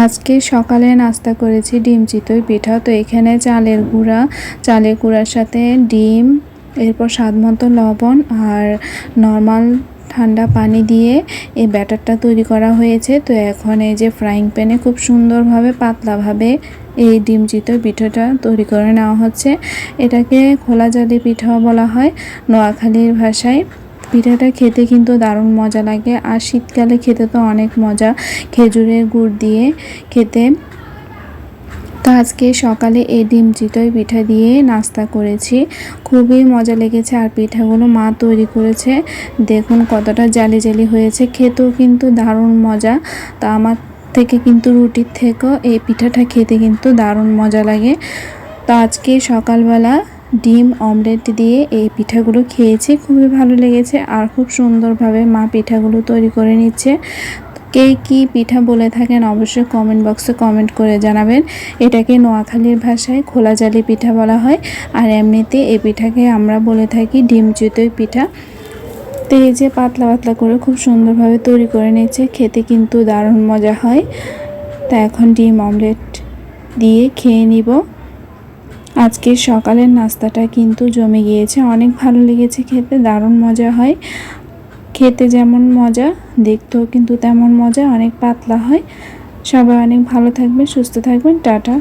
আজকে সকালে নাস্তা করেছি, ডিম চিতই পিঠা। তো এখানে চালের গুঁড়া, চালের গুঁড়ার সাথে ডিম, এরপর স্বাদ মতো লবণ আর নর্মাল ঠান্ডা পানি দিয়ে এই ব্যাটারটা তৈরি করা হয়েছে। তো এখন এই যে ফ্রাইং প্যানে খুব সুন্দরভাবে, পাতলাভাবে এই ডিম চিতই পিঠাটা তৈরি করে নেওয়া হচ্ছে। এটাকে খোলা জালি পিঠাও বলা হয়। নোয়াখালীর ভাষায় পিঠাটা খেতে কিন্তু দারুণ মজা লাগে। আর শীতকালে খেতে তো অনেক মজা। খেজুরের গুড় দিয়ে খেতে। তো আজকে সকালে এই ডিম চিতই পিঠা দিয়ে নাস্তা করেছি। খুবই মজা লেগেছে আর পিঠাগুলো মা তৈরি করেছে। দেখুন কতটা জালি জালি হয়েছে। খেতেও কিন্তু দারুণ মজা। তা আমার থেকে কিন্তু রুটির থেকেও এই পিঠাটা খেতে কিন্তু দারুণ মজা লাগে। তো আজকে সকালবেলা ডিম অমলেট দিয়ে এই পিঠাগুলো খেয়েছি, খুবই ভালো লেগেছে আর খুব সুন্দরভাবে মা পিঠাগুলো তৈরি করে নিচ্ছে। কে কি পিঠা বলে থাকেন অবশ্যই কমেন্ট বক্সে কমেন্ট করে জানাবেন। এটাকে নোয়াখালীর ভাষায় খোলা জালি পিঠা বলা হয় আর এমনিতে এই পিঠাকে আমরা বলে থাকি ডিম চিতই পিঠা। তো এই যে পাতলা পাতলা করে খুব সুন্দরভাবে তৈরি করে নিচ্ছে, খেতে কিন্তু দারুণ মজা হয়। তা এখন ডিম অমলেট দিয়ে খেয়ে নিব। আজকে সকালের নাস্তাটা কিন্তু জমে গিয়েছে। অনেক ভালো লেগেছে খেতে, দারুণ মজা হয়। খেতে যেমন মজা, দেখতেও কিন্তু তেমন মজা, অনেক পাতলা হয়। সবাই অনেক ভালো থাকবেন, সুস্থ থাকবেন, টাটা।